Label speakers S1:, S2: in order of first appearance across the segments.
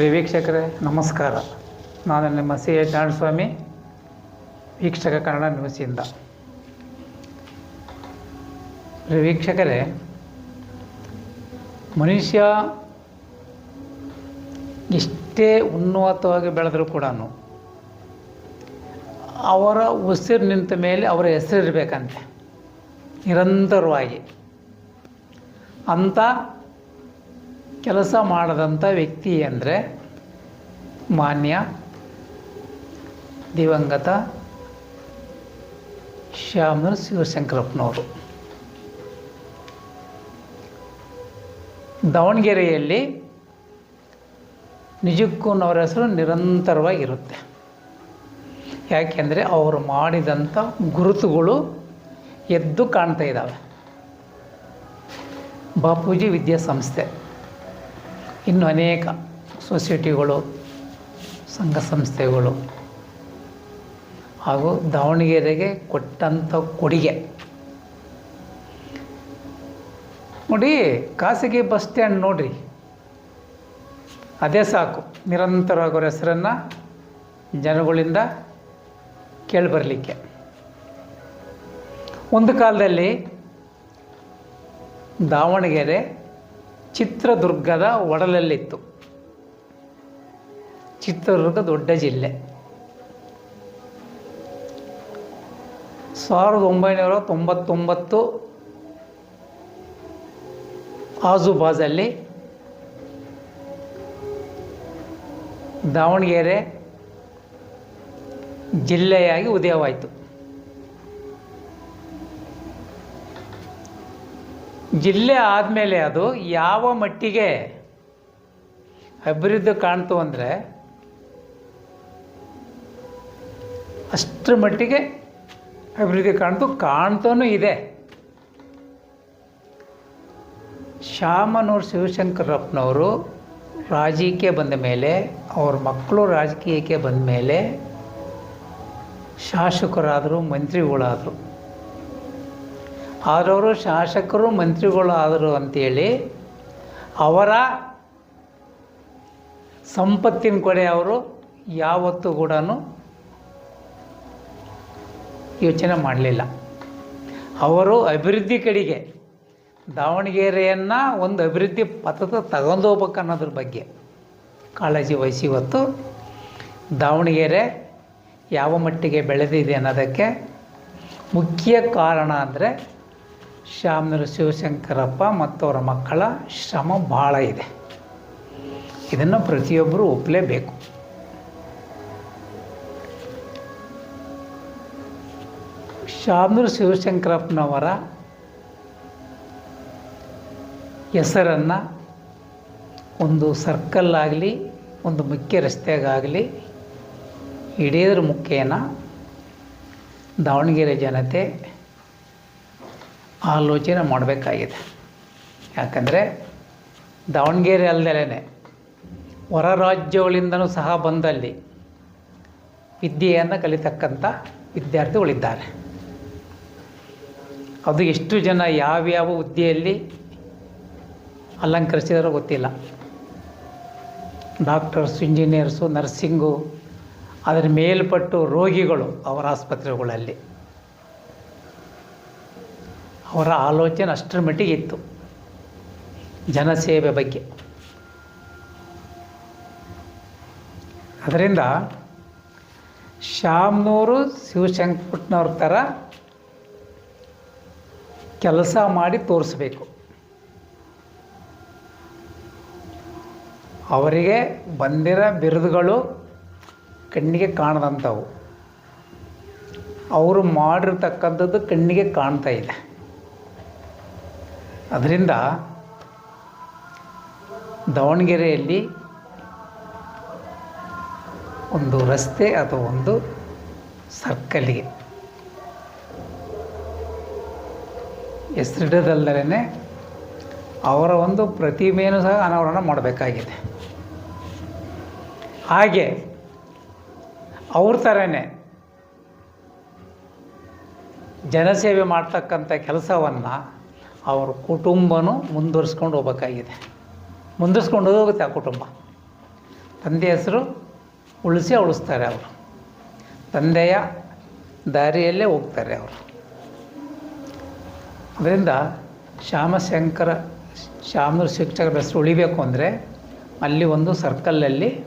S1: ಪ್ರಿಯ ವೀಕ್ಷಕರೇ, ನಮಸ್ಕಾರ. ನಾನು ನಿಮ್ಮ ಸಿ ಎಚ್ ನಾರಾಯಣಸ್ವಾಮಿ ವೀಕ್ಷಕ ಕನ್ನಡ ನ್ಯೂಸಿಂದ ಪ್ರಿಯ ವೀಕ್ಷಕರೇ, ಮನುಷ್ಯ ಎಷ್ಟೇ ಉನ್ನತವಾಗಿ ಬೆಳೆದರೂ ಕೂಡ ಅವರ ಉಸಿರು ನಿಂತ ಮೇಲೆ ಅವರ ಹೆಸರಿರಬೇಕಂತೆ. ನಿರಂತರವಾಗಿ. ಅಂಥ ಕೆಲಸ ಮಾಡದಂಥ ವ್ಯಕ್ತಿ ಅಂದರೆ ಮಾನ್ಯ, ದಿವಂಗತ ಶ್ಯಾಮನ ಶಿವಶಂಕರಪ್ಪನವರು. ದಾವಣಗೆರೆಯಲ್ಲಿ ನಿಜಕ್ಕೂ ಅವರ ಹೆಸರು ನಿರಂತರವಾಗಿರುತ್ತೆ. ಯಾಕೆಂದರೆ ಅವರು ಮಾಡಿದಂಥ ಗುರುತುಗಳು ಎದ್ದು ಕಾಣ್ತಾ ಇದ್ದಾವೆ. ಬಾಪೂಜಿ ವಿದ್ಯಾಸಂಸ್ಥೆ. ಇನ್ನು ಅನೇಕ ಸೊಸೈಟಿಗಳು, ಸಂಘ ಸಂಸ್ಥೆಗಳು ಹಾಗೂ ದಾವಣಗೆರೆಗೆ ಕೊಟ್ಟಂಥ ಕೊಡುಗೆ. ನೋಡಿ, ಖಾಸಗಿ ಬಸ್ ಸ್ಟ್ಯಾಂಡ್ ನೋಡಿರಿ. ಅದೇ ಸಾಕು ನಿರಂತರ ಅವ್ರ ಹೆಸರನ್ನು ಜನಗಳಿಂದ ಕೇಳಿಬರಲಿಕ್ಕೆ. ಒಂದು ಕಾಲದಲ್ಲಿ ದಾವಣಗೆರೆ ಚಿತ್ರದುರ್ಗದ ಒಡಲಲ್ಲಿತ್ತು. ಚಿತ್ರದುರ್ಗ ದೊಡ್ಡ ಜಿಲ್ಲೆ. ಸಾವಿರದ ಒಂಬೈನೂರ ತೊಂಬತ್ತೊಂಬತ್ತು ಆಜುಬಾಜಲ್ಲಿ ದಾವಣಗೆರೆ ಜಿಲ್ಲೆಯಾಗಿ ಉದಯವಾಯಿತು. ಜಿಲ್ಲೆ ಆದಮೇಲೆ ಅದು ಯಾವ ಮಟ್ಟಿಗೆ ಅಭಿವೃದ್ಧಿ ಕಾಣ್ತು ಅಂದರೆ ಅಷ್ಟರ ಮಟ್ಟಿಗೆ ಅಭಿವೃದ್ಧಿ ಕಾಣ್ತು ಕಾಣ್ತೂ ಇದೆ. ಶಾಮನೂರು ಶಿವಶಂಕರಪ್ಪನವರು ರಾಜಕೀಯ ಬಂದ ಮೇಲೆ, ಅವ್ರ ಮಕ್ಕಳು ರಾಜಕೀಯಕ್ಕೆ ಬಂದ ಮೇಲೆ ಶಾಸಕರಾದರು, ಮಂತ್ರಿಗಳಾದರು ಆದವರು ಶಾಸಕರು, ಮಂತ್ರಿಗಳು ಆದರು ಅಂತೇಳಿ ಅವರ ಸಂಪತ್ತಿನ ಕಡೆ ಅವರು ಯಾವತ್ತೂ ಕೂಡ ಯೋಚನೆ ಮಾಡಲಿಲ್ಲ. ಅವರು ಅಭಿವೃದ್ಧಿ ಕಡೆಗೆ, ದಾವಣಗೆರೆಯನ್ನು ಒಂದು ಅಭಿವೃದ್ಧಿ ಪಥದ ತಗೊಂಡೋಗ್ಬೇಕು ಅನ್ನೋದ್ರ ಬಗ್ಗೆ ಕಾಳಜಿ ವಹಿಸಿ ಇವತ್ತು ದಾವಣಗೆರೆ ಯಾವ ಮಟ್ಟಿಗೆ ಬೆಳೆದಿದೆ ಅನ್ನೋದಕ್ಕೆ ಮುಖ್ಯ ಕಾರಣ ಅಂದರೆ ಶ್ಯಾಮನೂರು ಶಿವಶಂಕರಪ್ಪ ಮತ್ತು ಅವರ ಮಕ್ಕಳ ಶ್ರಮ ಭಾಳ ಇದೆ. ಇದನ್ನು ಪ್ರತಿಯೊಬ್ಬರು ಒಪ್ಪಲೇಬೇಕು ಶಾಮನೂರು ಶಿವಶಂಕರಪ್ಪನವರ ಹೆಸರನ್ನು ಒಂದು ಸರ್ಕಲ್ ಆಗಲಿ, ಒಂದು ಮುಖ್ಯ ರಸ್ತೆಗಾಗಲಿ ಹಿಡಿಯೋದ್ರ ಮುಖೇನ ದಾವಣಗೆರೆ ಜನತೆ ಆಲೋಚನೆ ಮಾಡಬೇಕಾಗಿದೆ. ಯಾಕಂದರೆ ದಾವಣಗೆರೆ ಅಲ್ಲದೇ ಹೊರ ರಾಜ್ಯಗಳಿಂದನೂ ಸಹ ಬಂದಲ್ಲಿ ವಿದ್ಯೆಯನ್ನು ಕಲಿತಕ್ಕಂಥ ವಿದ್ಯಾರ್ಥಿಗಳಿದ್ದಾರೆ. ಅದು ಎಷ್ಟು ಜನ ಯಾವ್ಯಾವ ಹುದ್ದೆಯಲ್ಲಿ ಅಲಂಕರಿಸಿದಾರೋ ಗೊತ್ತಿಲ್ಲ. ಡಾಕ್ಟರ್ಸ್, ಇಂಜಿನಿಯರ್ಸು, ನರ್ಸಿಂಗು, ಅದರ ಮೇಲ್ಪಟ್ಟು ರೋಗಿಗಳು ಅವರ ಆಸ್ಪತ್ರೆಗಳಲ್ಲಿ. ಅವರ ಆಲೋಚನೆ ಅಷ್ಟರ ಮಟ್ಟಿಗೆ ಇತ್ತು. ಜನಸೇವೆ ಬಗ್ಗೆ. ಅದರಿಂದ ಶಾಮ್ನೂರು ಶಿವಶಂಕರಪಟ್ಟಣವ್ರ ಥರ ಕೆಲಸ ಮಾಡಿ ತೋರಿಸ್ಬೇಕು. ಅವರಿಗೆ ಬಂದಿರೋ ಬಿರುದುಗಳು ಕಣ್ಣಿಗೆ ಕಾಣದಂಥವು. ಅವರು ಮಾಡಿರ್ತಕ್ಕಂಥದ್ದು ಕಣ್ಣಿಗೆ ಕಾಣ್ತಾ ಇದೆ. ಅದರಿಂದ ದಾವಣಗೆರೆಯಲ್ಲಿ ಒಂದು ರಸ್ತೆ ಅಥವಾ ಒಂದು ಸರ್ಕಲ್ಗೆ ಹೆಸರಿಡದಲ್ಲದೇ ಅವರ ಒಂದು ಪ್ರತಿಮೆಯನ್ನು ಸಹ ಅನಾವರಣ ಮಾಡಬೇಕಾಗಿದೆ. ಹಾಗೆ ಅವ್ರ ಥರನೇ ಜನಸೇವೆ ಮಾಡ್ತಕ್ಕಂಥ ಕೆಲಸವನ್ನು ಅವ್ರ ಕುಟುಂಬನೂ ಮುಂದುವರ್ಸ್ಕೊಂಡು ಹೋಗ್ಬೇಕಾಗಿದೆ. ಮುಂದುವರಿಸ್ಕೊಂಡು ಹೋಗುತ್ತೆ ಆ ಕುಟುಂಬ. ತಂದೆ ಹೆಸರು ಉಳಿಸಿ ಉಳಿಸ್ತಾರೆ ಅವರು. ತಂದೆಯ ದಾರಿಯಲ್ಲೇ ಹೋಗ್ತಾರೆ ಅವರು. ಅದರಿಂದ ಶ್ಯಾಮಶಂಕರ ಶ್ಯಾಮರ ಶಿಕ್ಷಕರ ಹೆಸರು ಉಳಿಬೇಕು ಅಂದರೆ ಅಲ್ಲಿ ಒಂದು ಸರ್ಕಲಲ್ಲಿ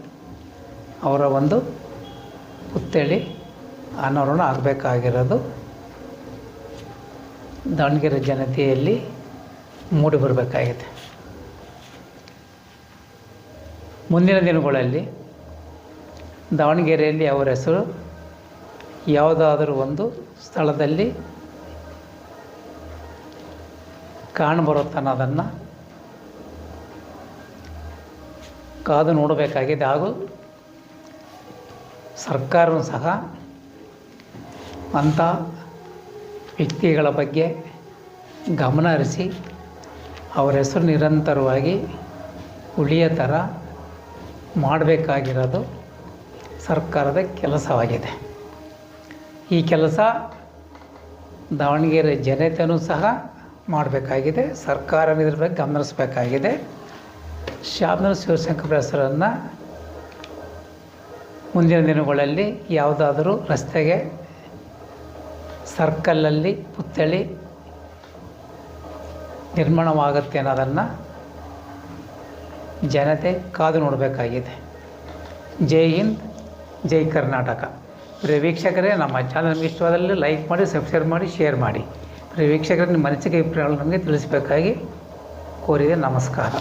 S1: ಅವರ ಒಂದು ಪುತ್ಥಳಿ ಅನಾವರಣ ಆಗಬೇಕಾಗಿರೋದು. ದಾವಣಗೆರೆ ಜನತೆಯಲ್ಲಿ ಮೂಡಿ ಬರಬೇಕಾಗಿದೆ. ಮುಂದಿನ ದಿನಗಳಲ್ಲಿ ದಾವಣಗೆರೆಯಲ್ಲಿ ಅವರ ಹೆಸರು ಯಾವುದಾದರೂ ಒಂದು ಸ್ಥಳದಲ್ಲಿ ಕಾಣಬರುತ್ತೆ ಅನ್ನೋದನ್ನು ಕಾದು ನೋಡಬೇಕಾಗಿದೆ. ಹಾಗೂ ಸರ್ಕಾರವೂ ಸಹ ಅಂಥ ವ್ಯಕ್ತಿಗಳ ಬಗ್ಗೆ ಗಮನ ಹರಿಸಿ ಅವರ ಹೆಸರು ನಿರಂತರವಾಗಿ ಉಳಿಯ ಥರ ಮಾಡಬೇಕಾಗಿರೋದು ಸರ್ಕಾರದ ಕೆಲಸವಾಗಿದೆ. ಈ ಕೆಲಸ ದಾವಣಗೆರೆ ಜನತೆಯೂ ಸಹ ಮಾಡಬೇಕಾಗಿದೆ. ಸರ್ಕಾರ ಇದ್ರ ಬಗ್ಗೆ ಗಮನಿಸಬೇಕಾಗಿದೆ ಶಾಮನೂರು ಶಿವಶಂಕರ ಹೆಸರನ್ನು ಮುಂದಿನ ದಿನಗಳಲ್ಲಿ ಯಾವುದಾದರೂ ರಸ್ತೆಗೆ ಸರ್ಕಲಲ್ಲಿ ಪುತ್ಥಳಿ ನಿರ್ಮಾಣವಾಗುತ್ತೆ ಅನ್ನೋದನ್ನು ಜನತೆ ಕಾದು ನೋಡಬೇಕಾಗಿದೆ. ಜೈ ಹಿಂದ್, ಜೈ ಕರ್ನಾಟಕ. ಪ್ರಿಯ ವೀಕ್ಷಕರೇ, ನಮ್ಮ ಚಾನಲ್ ನಿಮಗೆ ಇಷ್ಟವಾದಲ್ಲಿ ಲೈಕ್ ಮಾಡಿ ಸಬ್ಸ್ಕ್ರೈಬ್ ಮಾಡಿ ಶೇರ್ ಮಾಡಿ. ಪ್ರಿಯ ವೀಕ್ಷಕರೇ, ನಿಮ್ಮ ಮನಸ್ಸಿಗೆ ಅಭಿಪ್ರಾಯಗಳು ನಮಗೆ ತಿಳಿಸಬೇಕಾಗಿ ಕೋರಿದೆ ನಮಸ್ಕಾರ.